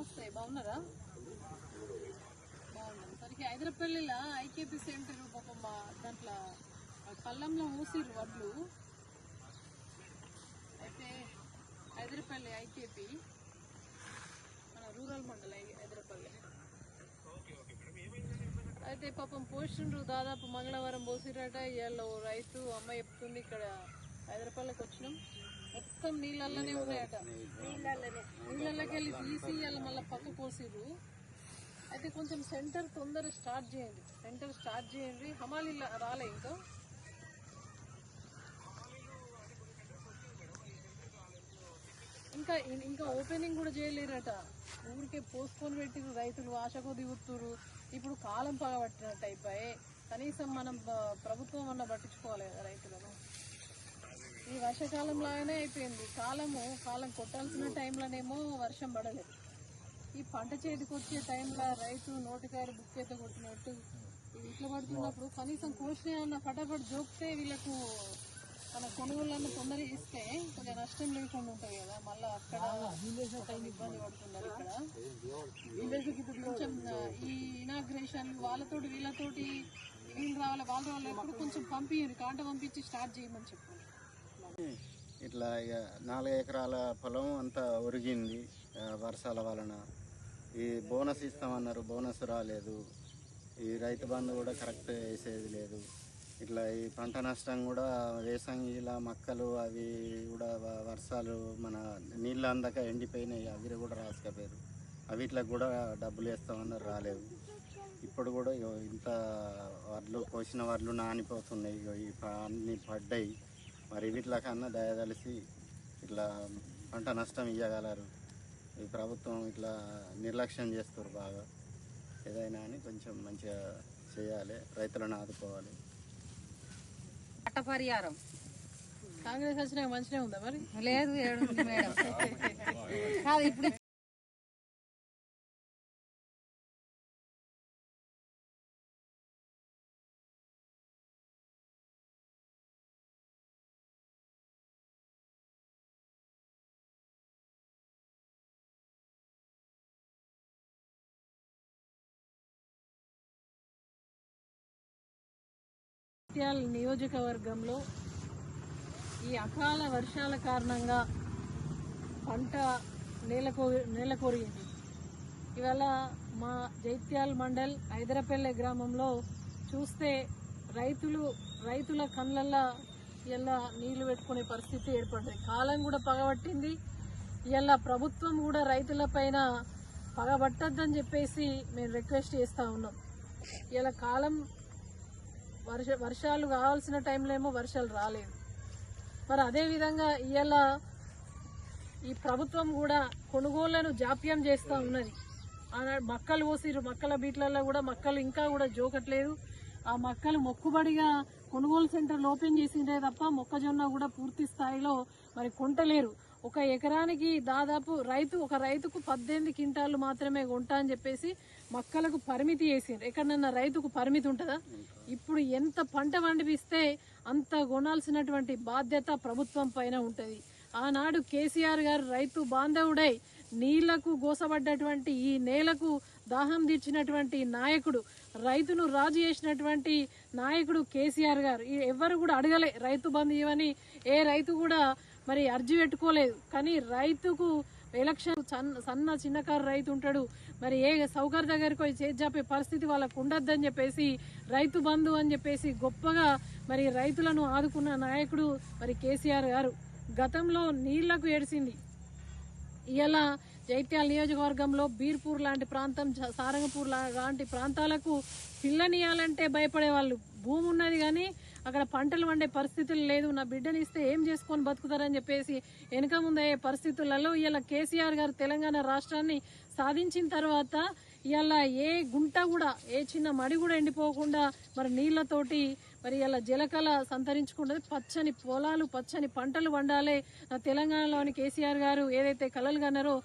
నమస్తే బాగున్నారా? బాగున్నాను సరికి హైదరాపల్లిలో ఐకేపీ సెంటర్ పాపం మా దాంట్లో కళ్ళంలో మూసిరు వడ్లు. అయితే హైదరాపల్లి ఐకేపీ మన రూరల్ మండలం హై- హైదరాపల్లి అయితే పాపం పోషిండ్రు దాదాపు మంగళవారం పోసిరట. ఇవాళ ఓ రైతు అమ్మ చెప్తుంది ఇక్కడ హైదరాబాద్లోకి వచ్చినాం. మొత్తం నీళ్ళల్లోనే ఉన్నాయట. నీళ్ళలోకి వెళ్ళి తీసి వాళ్ళు మళ్ళీ పక్క పోసిర్రు అయితే కొంచెం సెంటర్ తొందర స్టార్ట్ చేయండి. సెంటర్ స్టార్ట్ చేయండి. హమాలి రాలే ఇంకా. ఇంకా ఇంకా ఓపెనింగ్ కూడా చేయలేరట. ఊరికే పోస్ట్పోన్ పెట్టిరు రైతులు ఆశకు దిగుతురు ఇప్పుడు కాలం పగబట్టినట్టు అయిపోయి. కనీసం మనం ప్రభుత్వం అన్న పట్టించుకోవాలి కదా రైతులను. ఈ వర్షాకాలంలాగానే అయిపోయింది. కాలము కాలం కొట్టాల్సిన టైంలోనేమో వర్షం పడలేదు. ఈ పంట చేతికి వచ్చే టైంలో రైతు నోటికారు బుక్కేత కొట్టినట్టు ఇవి ఇట్లా పడుతున్నప్పుడు కనీసం కోసిన అన్న ఫటాఫట్ జోక్తే వీళ్ళకు మన కొనుగోళ్ళను తొందర ఇస్తే కొంచెం నష్టం లేకుండా ఉంటుంది కదా. మళ్ళీ అక్కడ ఇబ్బంది పడుతున్నారు ఇక్కడ. కొంచెం ఈ ఇనాగ్రేషన్ వాళ్ళతోటి వీళ్ళతోటి వీళ్ళు రావాలి వాళ్ళ వాళ్ళు ఎప్పుడు కొంచెం పంపించండి కాంట పంపించి స్టార్ట్ చేయమని చెప్పండి. ఇట్లా ఇక నాలుగు ఎకరాల పొలం అంతా ఒరిగింది వర్షాల వలన. ఈ బోనస్ ఇస్తామన్నారు బోనస్ రాలేదు. ఈ రైతు బంధు కూడా కరెక్ట్ వేసేది లేదు. ఇట్లా ఈ పంట నష్టం కూడా వేసంగిల మొక్కలు అవి కూడా వర్షాలు మన నీళ్ళు అందక ఎండిపోయినాయి అవి కూడా రాసుకపోయారు. ఇట్లా కూడా డబ్బులు వేస్తామన్నారు రాలేదు. ఇప్పుడు కూడా ఇగో ఇంత వడ్లు కోసిన వడ్లు నానిపోతున్నాయి ఇగో ఈ పడ్డాయి. మరి వీటికన్నా దయదలిసి ఇట్లా పంట నష్టం ఇవ్వగలరు ఈ ప్రభుత్వం ఇట్లా నిర్లక్ష్యం చేస్తారు బాగా. ఏదైనా అని కొంచెం మంచిగా చేయాలి రైతులను ఆదుకోవాలి. పట్ట పరిహారం. కాంగ్రెస్ వచ్చినాక మంచిగా ఉందా మరి? లేదు ఏడుంది మేడం. కాదు ఇప్పుడు జగిత్యాల నియోజకవర్గంలో ఈ అకాల వర్షాల కారణంగా పంట నేలకో నేలకొరిగింది. ఇవాళ మా జైత్యాల్ మండల్ హైదరపల్లె గ్రామంలో చూస్తే రైతులు రైతుల కళ్ళల్లో ఇలా నీళ్ళు పెట్టుకునే పరిస్థితి ఏర్పడింది కాలం కూడా పగబట్టింది. ఇలా ప్రభుత్వం కూడా రైతుల పైన పగబట్టద్దని చెప్పేసి మేము రిక్వెస్ట్ చేస్తా ఉన్నాం. ఇలా కాలం వర్ష వర్షాలు కావాల్సిన టైంలో ఏమో వర్షాలు రాలేదు. మరి అదేవిధంగా ఇవాళ ఈ ప్రభుత్వం కూడా కొనుగోళ్ళను జాప్యం చేస్తూ ఉన్నది. ఆనాడు మక్కలు పోసిరు మక్కల బీట్లలో కూడా మక్కలు ఇంకా కూడా జోకట్లేదు. ఆ మక్కలు మొక్కుబడిగా కొనుగోలు సెంటర్లు ఓపెన్ చేసిండే తప్ప మొక్కజొన్న కూడా పూర్తి స్థాయిలో మరి కొంటలేరు. ఒక ఎకరానికి దాదాపు రైతు ఒక రైతుకు పద్దెనిమిది క్వింటాలు మాత్రమే కొంటా అని చెప్పేసి మక్కలకు పరిమితి వేసిండ్రు ఎక్కడన్నా రైతుకు పరిమితి ఉంటుందా? ఇప్పుడు ఎంత పంట పండిపిస్తే అంత కొనాల్సినటువంటి బాధ్యత ప్రభుత్వం పైన ఉంటుంది. ఆనాడు కేసీఆర్ గారు రైతు బాంధవుడై నీళ్ళకు గోసబడ్డటువంటి ఈ నేలకు దాహం తీర్చినటువంటి నాయకుడు రైతును రాజు చేసినటువంటి నాయకుడు కేసీఆర్ గారు. ఎవరు కూడా అడగలే రైతు బంధు ఇవని ఏ రైతు కూడా మరి అర్జీ పెట్టుకోలేదు. కానీ రైతుకు ఎలక్షన్ సన్న సన్న చిన్నకారు రైతు ఉంటాడు. మరి ఏ సౌకర్ దగ్గరికి పోయి చేజాపే పరిస్థితి వాళ్ళకు ఉండద్దని చెప్పేసి రైతు బంధు అని చెప్పేసి గొప్పగా మరి రైతులను ఆదుకున్న నాయకుడు మరి కేసీఆర్ గారు. గతంలో నీళ్ళకు ఏడిసింది ఇలా జైత్యాల నియోజకవర్గంలో బీర్పూర్ లాంటి ప్రాంతం సారంగపూర్ లాంటి ప్రాంతాలకు పిల్లనియాలంటే భయపడే వాళ్ళు భూమి ఉన్నది కానీ అక్కడ పంటలు వండే పరిస్థితులు లేదు. నా బిడ్డని ఇస్తే ఏం చేసుకొని బతుకుతారని చెప్పేసి వెనుక ముందయ్యే పరిస్థితులలో ఇలా కేసీఆర్ గారు తెలంగాణ రాష్ట్రాన్ని సాధించిన తర్వాత ఇలా ఏ గుంట కూడా ఏ చిన్న మడి కూడా ఎండిపోకుండా మరి నీళ్ళతోటి మరి ఇలా జలకళ సంతరించుకుంటుంది. పచ్చని పొలాలు పచ్చని పంటలు వండాలి. తెలంగాణలోని కేసీఆర్ గారు ఏదైతే కలలు కన్నారో